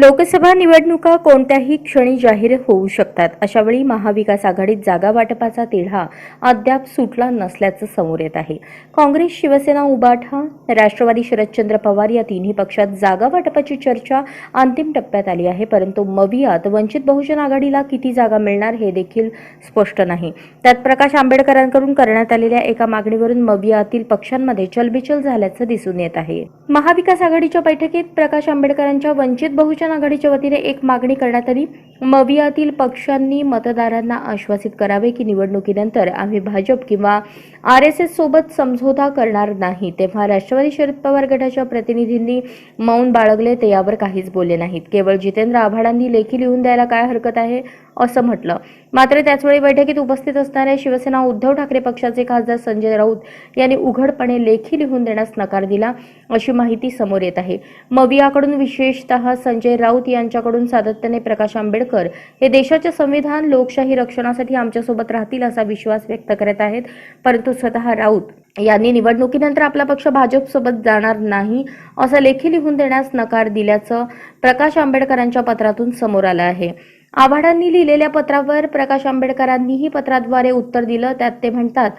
लोकसभा निवडणुका कोणत्याही क्षणी जाहीर होऊ शकतात. अशावेळी महाविकास आघाडीत जागा वाटपाचा तिढा अद्याप सुटला नसल्याचं समोर येत आहे. काँग्रेस शिवसेना उबाठा राष्ट्रवादी शरदचंद्र पवार या तिन्ही पक्षात जागा वाटपाची चर्चा अंतिम टप्प्यात आली आहे. परंतु मवियात वंचित बहुजन आघाडीला किती जागा मिळणार हे देखील स्पष्ट नाही. त्यात प्रकाश आंबेडकरांकडून करण्यात आलेल्या एका मागणीवरून मवियातील पक्षांमध्ये चलबिचल झाल्याचं दिसून येत आहे. महाविकास आघाडीच्या बैठकीत प्रकाश आंबेडकरांच्या वंचित बहुजन आघाडीच्या वतीने एक मागणी करण्यात आली. मवियातील पक्षांनी मतदारांना आश्वासित करावे की निवडणुकीनंतर आम्ही भाजप किंवा आर एस एस सोबत समझोता करणार नाही. तेव्हा राष्ट्रवादी शरद पवार गटाच्या प्रतिनिधींनी मौन बाळगले ते यावर काहीच बोलले नाहीत. केवळ जितेंद्र आव्हाडांनी लेखी लिहून द्यायला काय हरकत आहे असं म्हटलं. मात्र त्याचवेळी बैठकीत उपस्थित असणाऱ्या शिवसेना उद्धव ठाकरे पक्षाचे खासदार संजय राऊत यांनी उघडपणे लेखी लिहून देण्यास नकार दिला अशी माहिती समोर येत आहे. मवियाकडून विशेषतः संजय राऊत यांच्याकडून सातत्याने प्रकाश आंबेडकर हे देशाचे संविधान लोकशाही रक्षणासाठी आमच्यासोबत राहतील असा विश्वास व्यक्त करत आहेत. परंतु स्वतः राऊत यांनी निवडणुकीनंतर आपला पक्ष भाजपसोबत जाणार नाही असं लेखी लिहून देण्यास नकार दिल्याचं प्रकाश आंबेडकरांच्या पत्रातून समोर आलं आहे. आव्हाडांनी लिहिलेल्या पत्रावर प्रकाश आंबेडकरांनीही पत्राद्वारे उत्तर दिलं त्यात ते म्हणतात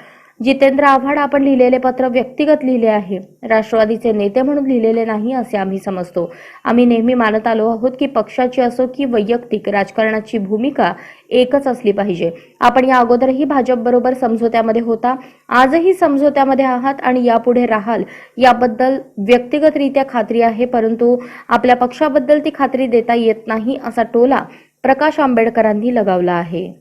जितेंद्र आव्हाड आपण लिहिलेले पत्र व्यक्तिगत लिहिले आहे. राष्ट्रवादीचे नेते म्हणून लिहिलेले नाही असे आम्ही समजतो. आम्ही नेहमी मानत आलो आहोत की पक्षाची असो की वैयक्तिक राजकारणाची भूमिका एकच असली पाहिजे. आपण या अगोदरही भाजपबरोबर समझोत्यामध्ये होता. आजही समझोत्यामध्ये आहात आणि यापुढे राहाल याबद्दल व्यक्तिगतरित्या खात्री आहे परंतु आपल्या पक्षाबद्दल ती खात्री देता येत नाही असा टोला प्रकाश आंबेडकरांनी लगावला आहे.